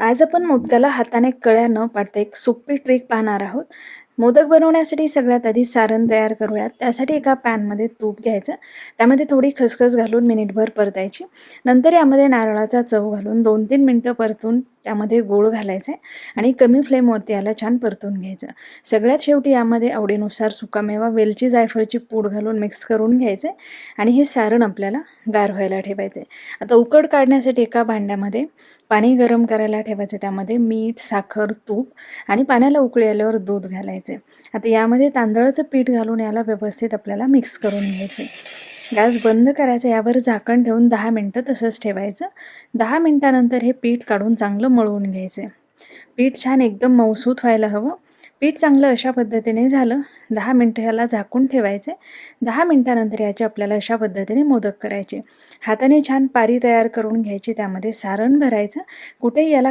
आज आपण मोदकाला हाताने कळ्या न पाडता एक सोपी ट्रिक पाहणार आहोत. मोदक बनवण्यासाठी सगळ्यात आधी सारण तयार करूयात. त्यासाठी एका पॅनमध्ये तूप घ्यायचं. त्यामध्ये थोडी खसखस घालून मिनिटभर परतायची. नंतर यामध्ये नारळाचा चव घालून दोन तीन मिनटं परतून त्यामध्ये गूळ घालायचं आहे आणि कमी फ्लेमवरती याला छान परतून घ्यायचं. सगळ्यात शेवटी यामध्ये आवडीनुसार सुकामेवा वेलची जायफळची पूड घालून मिक्स करून घ्यायचं आहे आणि हे सारण आपल्याला गार व्हायला ठेवायचं आहे आता उकड काढण्यासाठी एका भांड्यामध्ये पाणी गरम करायला ठेवायचं. त्यामध्ये मीठ साखर तूप आणि पाण्याला उकळी आल्यावर दूध घालायचं. आता यामध्ये तांदळाचं पीठ घालून याला व्यवस्थित आपल्याला मिक्स करून घ्यायचे. गॅस बंद करायचं यावर झाकण ठेवून दहा मिनटं तसंच ठेवायचं. दहा मिनटानंतर हे पीठ काढून चांगलं मळवून घ्यायचं. पीठ छान एकदम मऊसूत व्हायला हवं. पीठ चांगलं अशा पद्धतीने झालं. दहा मिनटं ह्याला झाकून ठेवायचे. दहा मिनटानंतर याचे आपल्याला अशा पद्धतीने मोदक करायचे. हाताने छान पारी तयार करून घ्यायची त्यामध्ये सारण भरायचं. कुठेही याला